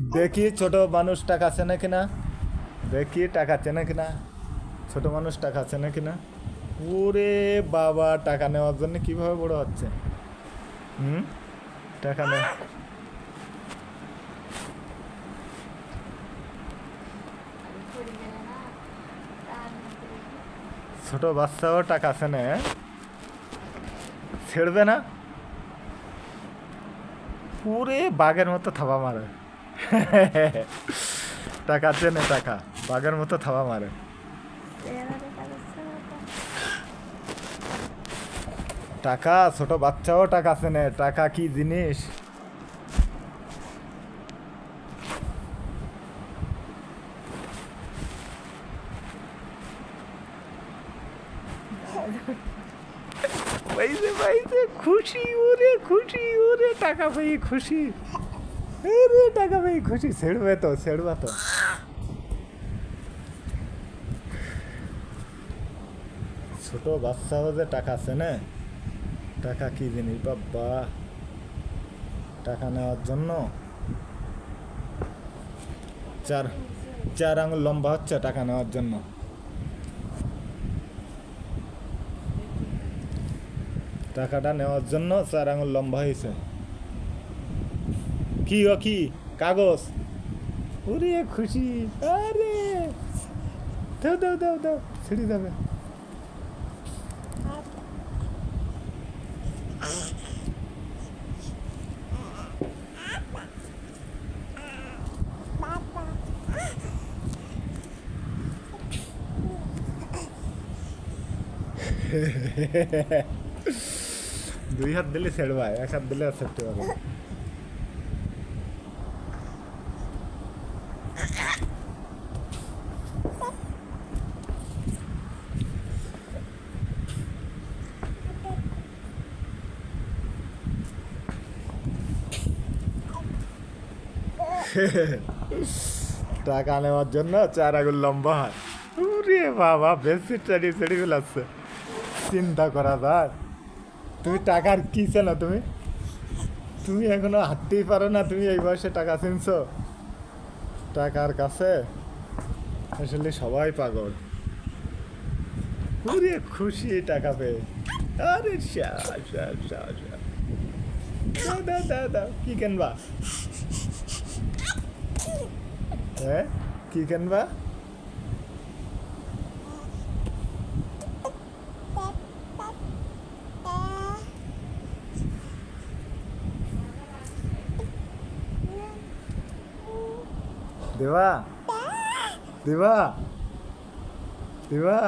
দেখি ছোট মানুষ টাকা আছে না? দেখি টাকা আছে না? ছোট মানুষ টাকা আছে না? ওরে বাবা, টাকা নেওয়ার জন্য কীভাবে বড় হচ্ছে? হুম? টাকা নে ছোট বাচ্চাও টাকা আছে না হ্যাঁ? ছেড়বে না? পুরে বাঘের মতো থাবা মারে। টাকা চেনে টাকা, বাঘের মতো থাবা মারে। টাকা, ছোট বাচ্চাও টাকা চেনে টাকা কি জিনিস? খুশি, ওরে খুশি, ওরে, টাকা পেয়ে খুশি। আরে টাকা পেয়ে খুশি ছেড়বে তো ছেড়বা তো ছোট বাচ্চাও যে টাকা আছে না টাকা কি জিনিস বাবা টাকা নেওয়ার জন্য চার চার আঙুল লম্বা হচ্ছে টাকা নেওয়ার জন্য টাকাটা নেওয়ার জন্য চার আঙুল লম্বা হয়েছে কি ও কি? কাগজ? ওরে খুশি, আরে! দাও দাও দাও দাও, ছিঁড়ে যাবে দুই হাত দিলে ছেড়বা, এক হাত দিলে আর ছাড়তে পারবে না। টাকা নেওয়ার জন্য চার আগুন লম্বা হয়। বাবা, বেশি চারি চারি ফেলাচ্ছে চিন্তা করা যায়। তুমি টাকার কী চেনো তুমি? তুমি এখনও হাঁটতেই পারো না, তুমি এই বয়সে টাকা চিনছো? টাকার কাছে আসলে সবাই পাগল। পুরে খুশি টাকা পেয়ে। আরে দাও দাও দাও। কি কেনবা? হ্যাঁ কি কেনবা দেবা দেবা দেবা